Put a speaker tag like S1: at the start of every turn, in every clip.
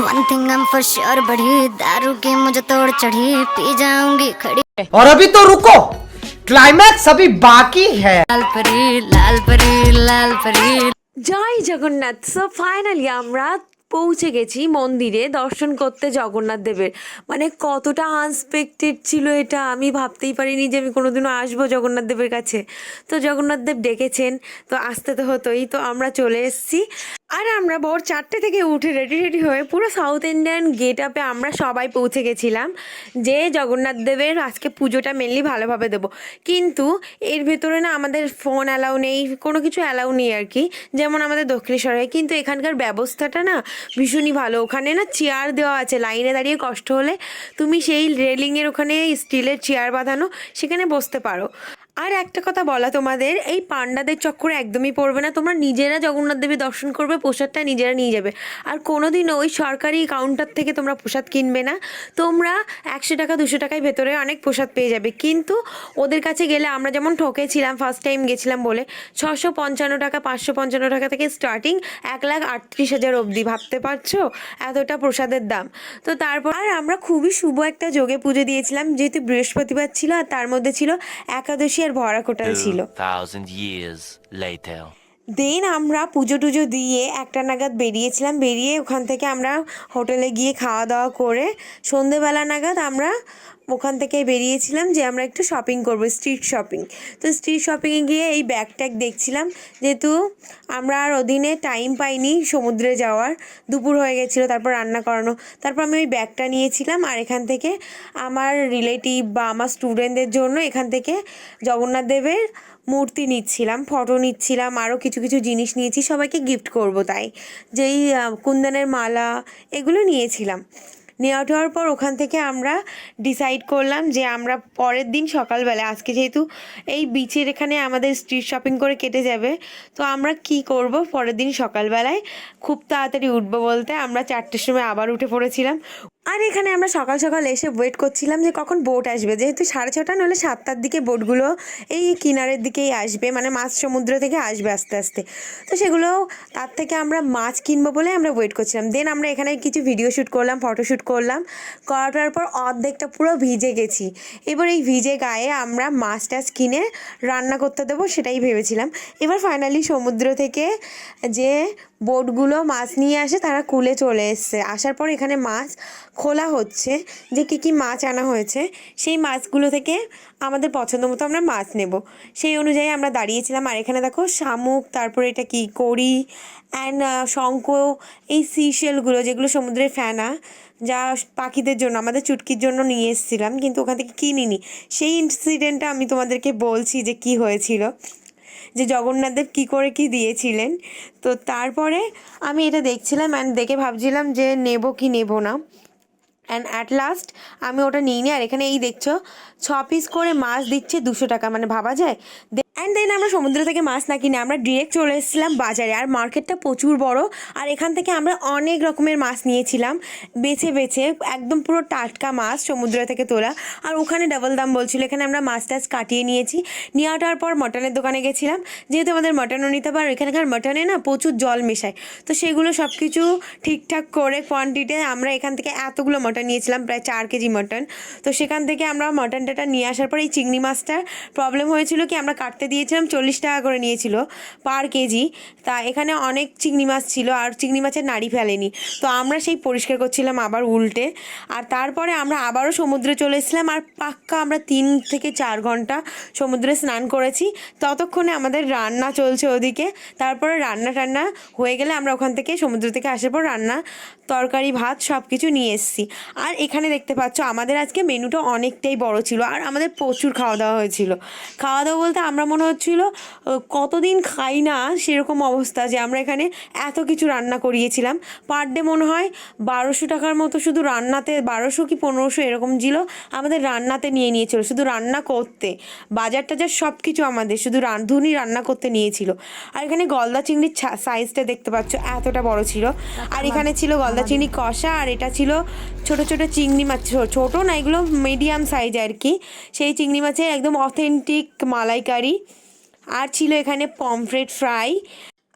S1: One thing I'm for sure बढ़ी दारू की मुझे तोड़ चढ़ी पी जाऊंगी खड़ी
S2: और अभी तो रुको क्लाइमैक्स अभी बाकी है
S1: लाल परी लाल परी लाल परी
S3: জয় জগন্নাথ সো ফাইনালি আমরা পৌঁছে গেছি মন্দিরে, দর্শন করতে জগন্নাথ দেবের। মানে কতটা আনএক্সপেক্টেড ছিল এটা, আমি ভাবতেই পারিনি যে আমি কোনোদিনও আসব জগন্নাথ দেবের কাছে। তো জগন্নাথ দেব ডেকেছেন, তো আসতে তো হতোই, তো আমরা চলে এসেছি। আর আমরা ভোর চারটে থেকে উঠে রেডি রেডি হয়ে পুরো সাউথ ইন্ডিয়ান গেট আপে আমরা সবাই পৌঁছে গেছিলাম যে জগন্নাথ দেবের আজকে পুজোটা মেনলি ভালোভাবে দেবো। কিন্তু এর ভেতরে না আমাদের ফোন অ্যালাউ নেই, কোনো কিছু অ্যালাউ নেই আর কি, যেমন আমাদের দক্ষিণেশ্বরে। কিন্তু এখানকার ব্যবস্থাটা না ভীষণই ভালো। ওখানে না চেয়ার দেওয়া আছে লাইনে দাঁড়িয়ে কষ্ট হলে তুমি সেই রেলিংয়ের ওখানে স্টিলের চেয়ার বাঁধানো, সেখানে বসতে পারো। আর একটা কথা বলা তোমাদের, এই পান্ডাদের চক্করে একদমই পড়বে না। তোমরা নিজেরা জগন্নাথ দেবী দর্শন করবে, প্রসাদটা নিজেরা নিয়ে যাবে। আর কোনোদিনও ওই সরকারি কাউন্টার থেকে তোমরা প্রসাদ কিনবে না। তোমরা একশো টাকা, দুশো টাকায় ভেতরে অনেক প্রসাদ পেয়ে যাবে। কিন্তু ওদের কাছে গেলে আমরা যেমন ঠকেছিলাম ফার্স্ট টাইম গেছিলাম বলে, ছশো পঞ্চান্ন টাকা, পাঁচশো পঞ্চান্ন টাকা থেকে স্টার্টিং এক লাখ আটত্রিশ হাজার অবধি। ভাবতে পারছ? এতটা প্রসাদের দাম। তো তারপর আর আমরা খুবই শুভ একটা যোগে পুজো দিয়েছিলাম। যেহেতু বৃহস্পতিবার ছিল আর তার মধ্যে ছিল একাদশী আর ভরা কোটাল ছিল. দেন আমরা পুজো টুজো দিয়ে একটা নাগাদ বেরিয়েছিলাম বেরিয়ে ওখান থেকে আমরা হোটেলে গিয়ে খাওয়া দাওয়া করে সন্ধেবেলা নাগাদ আমরা ওখান থেকে বেরিয়েছিলাম যে আমরা একটু শপিং করব স্ট্রিট শপিং তো স্ট্রিট শপিংয়ে গিয়ে এই ব্যাগ ট্যাগ দেখছিলাম, যেহেতু আমরা আর ওদিনে টাইম পাইনি সমুদ্রে যাওয়ার, দুপুর হয়ে গেছিল, তারপর রান্না করানো, তারপর আমি ওই ব্যাগটা নিয়েছিলাম আর এখান থেকে আমার রিলেটিভ বা আমার স্টুডেন্টদের জন্য এখান থেকে জগন্নাথ দেবের মূর্তি নিচ্ছিলাম ফটো নিচ্ছিলাম, আরও কিছু কিছু জিনিস নিয়েছি, সবাইকে গিফট করব তাই। যেই কুন্দনের মালা, এগুলো নিয়েছিলাম। নেওয়া হওয়ার পর ওখান থেকে আমরা ডিসাইড করলাম যে আমরা পরের দিন সকালবেলা, আজকে যেহেতু এই বিচের এখানে আমাদের স্ট্রিট শপিং করে কেটে যাবে, তো আমরা কি করব? পরের দিন সকালবেলায় খুব তাড়াতাড়ি উঠবো বলতে আমরা চারটের সময় আবার উঠে পড়েছিলাম। আর এখানে আমরা সকাল সকাল এসে ওয়েট করছিলাম যে কখন বোট আসবে। যেহেতু সাড়ে ছটা নাহলে সাতটার দিকে বোটগুলো এই কিনারের দিকেই আসবে মানে মাছ সমুদ্র থেকে আসবে আস্তে আস্তে। তো সেগুলো, তার থেকে আমরা মাছ কিনবো বলে আমরা ওয়েট করছিলাম। দেন আমরা এখানে কিছু ভিডিও শ্যুট করলাম ফটোশ্যুট করলাম। করাটার পর অর্ধেকটা পুরো ভিজে গেছি। এবার এই ভিজে গায়ে আমরা মাছ টাছ কিনে রান্না করতে দেবো সেটাই ভেবেছিলাম। এবার ফাইনালি সমুদ্র থেকে যে বোটগুলো মাছ নিয়ে আসে, তারা কুলে চলে এসছে। আসার পর এখানে মাছ খোলা হচ্ছে যে কী কী মাছ আনা হয়েছে, সেই মাছগুলো থেকে আমাদের পছন্দ মতো আমরা মাছ নেব। সেই অনুযায়ী আমরা দাঁড়িয়েছিলাম আর এখানে দেখো শামুক, তারপরে এটা কি, কড়ি অ্যান্ড শঙ্খ, এই সিশেলগুলো যেগুলো সমুদ্রের ফ্যানা যা পাখিদের জন্য, আমাদের চুটকির জন্য নিয়ে এসেছিলাম, কিন্তু ওখান থেকে কিনিনি। সেই ইনসিডেন্টটা আমি তোমাদেরকে বলছি যে কি হয়েছিল। যে জগন্নাথদেব কি করে কি দিয়েছিলেন। তো তারপরে আমি এটা দেখছিলাম অ্যান্ড দেখে ভাবছিলাম যে নেব কি নেব না। অ্যান্ড অ্যাট লাস্ট আমি ওটা নিই নি আর এখানে এই দেখছ ছ পিস করে মাছ দিচ্ছে দুশো টাকা মানে ভাবা যায়? অ্যান্ড দেন আমরা সমুদ্র থেকে মাছ না কিনে আমরা ডিরেক্ট চলে এসেছিলাম বাজারে। আর মার্কেটটা প্রচুর বড়। আর এখান থেকে আমরা অনেক রকমের মাছ নিয়েছিলাম, বেছে বেছে, একদম পুরো টাটকা মাছ সমুদ্র থেকে তোলা। আর ওখানে ডাবল দাম বলছিল, এখানে আমরা মাছ টাছ কাটিয়ে নিয়েছি। নিয়ে আসার পর মটনের দোকানে গেছিলাম। যেহেতু আমাদের মটনও নিতে পারো এখানকার মটনে না প্রচুর জল মেশায়। তো সেগুলো সব কিছু ঠিকঠাক করে কোয়ান্টিটি আমরা এখান থেকে এতগুলো মটন নিয়েছিলাম, প্রায় চার কেজি মটন। তো সেখান থেকে আমরা মটনটা নিয়ে আসার পর এই চিংড়ি মাছটার প্রবলেম হয়েছিল কি, আমরা কাটতে দিয়েছিলাম চল্লিশ টাকা করে নিয়েছিল পার কেজি। তা এখানে অনেক চিংড়ি মাছ ছিল আর চিংড়ি মাছের নাড়ি ফেলেনি। তো আমরা সেই পরিষ্কার করছিলাম আবার উল্টে। আর তারপরে আমরা আবারও সমুদ্রে চলে এসেছিলাম আর পাক্কা আমরা তিন থেকে চার ঘণ্টা সমুদ্রে স্নান করেছি। ততক্ষণে আমাদের রান্না চলছে ওদিকে। তারপরে রান্না টান্না হয়ে গেলে আমরা ওখান থেকে সমুদ্র থেকে আসার পর রান্না, তরকারি, ভাত সব কিছু নিয়ে এসেছি। আর এখানে দেখতে পাচ্ছ আমাদের আজকে মেনুটা অনেকটাই বড় ছিল। আর আমাদের প্রচুর খাওয়া দাওয়া হয়েছিল। খাওয়া দাওয়া বলতে আমরা মনে হচ্ছিল কতদিন খাই না সেরকম অবস্থা যে আমরা এখানে এত কিছু রান্না করিয়েছিলাম। পার ডে মনে হয় বারোশো টাকার মতো শুধু রান্নাতে, বারোশো কি পনেরোশো এরকম ছিল আমাদের রান্নাতে নিয়ে নিয়েছিল। শুধু রান্না করতে, বাজার টাজার সব কিছু আমাদের, শুধু রাঁধুনি রান্না করতে নিয়েছিল। আর এখানে গলদা চিংড়ির সাইজটা দেখতে পাচ্ছ, এতটা বড় ছিল। আর এখানে ছিল গলদা চিংড়ি কষা আর এটা ছিল ছোট ছোট চিংড়ি মাছ ছোট না, এগুলো মিডিয়াম সাইজ আর কি। সেই চিংড়ি মাছের একদম অথেন্টিক মালাইকারি আর ছিল এখানে পমফ্রেট ফ্রাই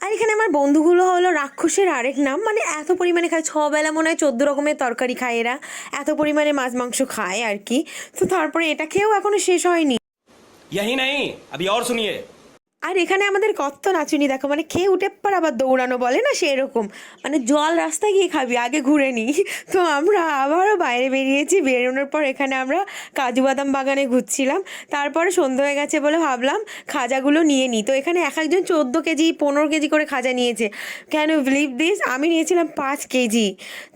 S3: আর এখানে আমার বন্ধুগুলো হলো রাক্ষসের আরেক নাম মানে এত পরিমাণে খায় ছবেলা মনে হয় চোদ্দো রকমের তরকারি খায় এরা এত পরিমাণে মাছ মাংস খায় আর কি তো তারপরে এটা খেয়েও এখনো শেষ হয়নি
S4: यही नहीं अभी और सुनिए
S3: আর এখানে আমাদের কত নাচুনি, দেখো মানে খেয়ে উঠে পর আবার দৌড়ানো বলে না সেরকম। মানে জল রাস্তায় গিয়ে খাবি, আগে ঘুরে নি। তো আমরা আবারও বাইরে বেরিয়েছি, বেরোনোর পর এখানে আমরা কাজু বাদাম বাগানে ঘুরছিলাম। তারপরে সন্ধ্যে হয়ে গেছে বলে ভাবলাম খাজাগুলো নিয়ে নিই তো এখানে এক একজন চোদ্দ কেজি, পনেরো কেজি করে খাজা নিয়েছে। কেন বিলিভ দিস আমি নিয়েছিলাম পাঁচ কেজি।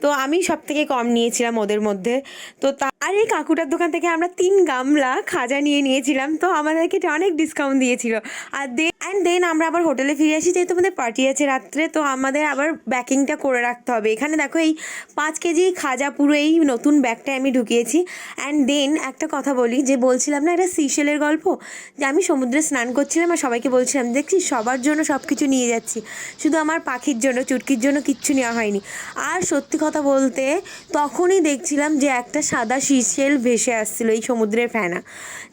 S3: তো আমি সব থেকে কম নিয়েছিলাম ওদের মধ্যে। তো তা আর এই কাকুটার দোকান থেকে আমরা তিন গামলা খাজা নিয়ে নিয়েছিলাম, তো আমাদেরকে এটা অনেক ডিসকাউন্ট দিয়েছিল। আর দে অ্যান্ড দেন আমরা আবার হোটেলে ফিরে আসি, যেহেতু আমাদের পার্টি আছে রাত্রে, তো আমাদের আবার ব্যাকিংটা করে রাখতে হবে। এখানে দেখো এই পাঁচ কেজি খাজা পুরো এই নতুন ব্যাগটায় আমি ঢুকিয়েছি। অ্যান্ড দেন একটা কথা বলি, যে বলছিলাম না এটা সিশেলের গল্প? যে আমি সমুদ্রে স্নান করছিলাম আর সবাইকে বলছিলাম, দেখছি সবার জন্য সব কিছু নিয়ে যাচ্ছি। শুধু আমার পাখির জন্য, চুটকির জন্য কিচ্ছু নেওয়া হয়নি। আর সত্যি কথা বলতে, তখনই দেখছিলাম যে একটা সাদা সিশেল ভেসে আসছিল এই সমুদ্রের ফেনা।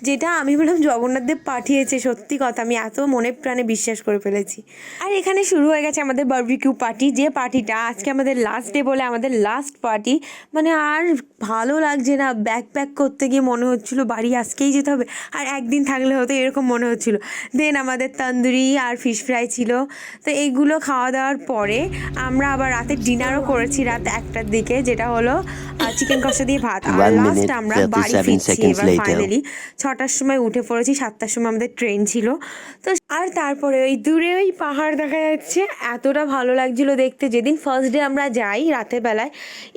S3: যেটা আমি বললাম জগন্নাথদেব পাঠিয়েছে, সত্যি কথা আমি এত মনে প্রাণে বিশ্বাস করে ফেলেছি। আর এখানে শুরু হয়ে গেছে আমাদের বারবিকিউ পার্টি যে পার্টিটা আজকে আমাদের লাস্ট ডে বলে আমাদের লাস্ট পার্টি মানে আর ভালো লাগছে না ব্যাক প্যাক করতে গিয়ে মনে হচ্ছিল বাড়ি আজকেই যেতে হবে, আর একদিন থাকলে হতো এরকম মনে হচ্ছিল। দেন আমাদের তন্দুরি আর ফিশ ফ্রাই ছিল। তো এইগুলো খাওয়া দাওয়ার পরে আমরা আবার রাতে ডিনারও করেছি রাত একটার দিকে, যেটা হলো চিকেন কষা দিয়ে ভাত। আর লাস্ট আমরা বাড়ি
S5: 37
S3: ফিরছি এবার ফাইনালি ছটার সময় উঠে পড়েছি সাতটার সময় আমাদের ট্রেন ছিল। তো আর তারপরে ওই দূরে ওই পাহাড় দেখা যাচ্ছে এতটা ভালো লাগছিল দেখতে। যেদিন ফার্স্ট ডে আমরা যাই রাতের বেলায়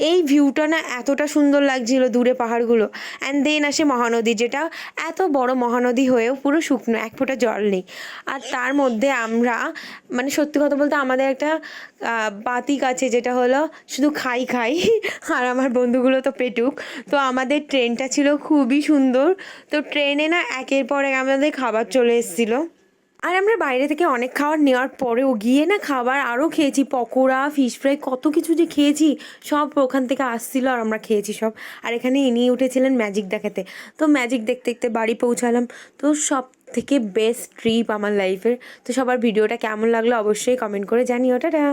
S3: এই ভিউটা না এতটা সুন্দর লাগছিল দূরে পাহাড়গুলো। অ্যান্ড দেন আসে মহানদী যেটা এত বড় মহানদী হয়েও পুরো শুকনো এক ফোঁটা জল নেই। আর তার মধ্যে আমরা মানে সত্যি কথা বলতে আমাদের একটা বাতিক আছে যেটা হলো শুধু খাই খাই আর আমার বন্ধুগুলো তো পেটুক। তো আমাদের ট্রেনটা ছিল খুবই সুন্দর। তো ট্রেনে না একের পর এক আমাদের খাবার চলে এসেছিল। আর আমরা বাইরে থেকে অনেক খাবার নেওয়ার পরেও গিয়ে না খাবার আরও খেয়েছি। পকোড়া ফিশ ফ্রাই কত কিছু যে খেয়েছি, সব ওখান থেকে আসছিল আর আমরা খেয়েছি সব। আর এখানে ইনি উঠেছিলেন ম্যাজিক দেখাতে। তো ম্যাজিক দেখতে দেখতে বাড়ি পৌঁছালাম। তো সব থেকে বেস্ট ট্রিপ আমার লাইফের তো সবার ভিডিওটা কেমন লাগল অবশ্যই কমেন্ট করে জানিও। টাটা!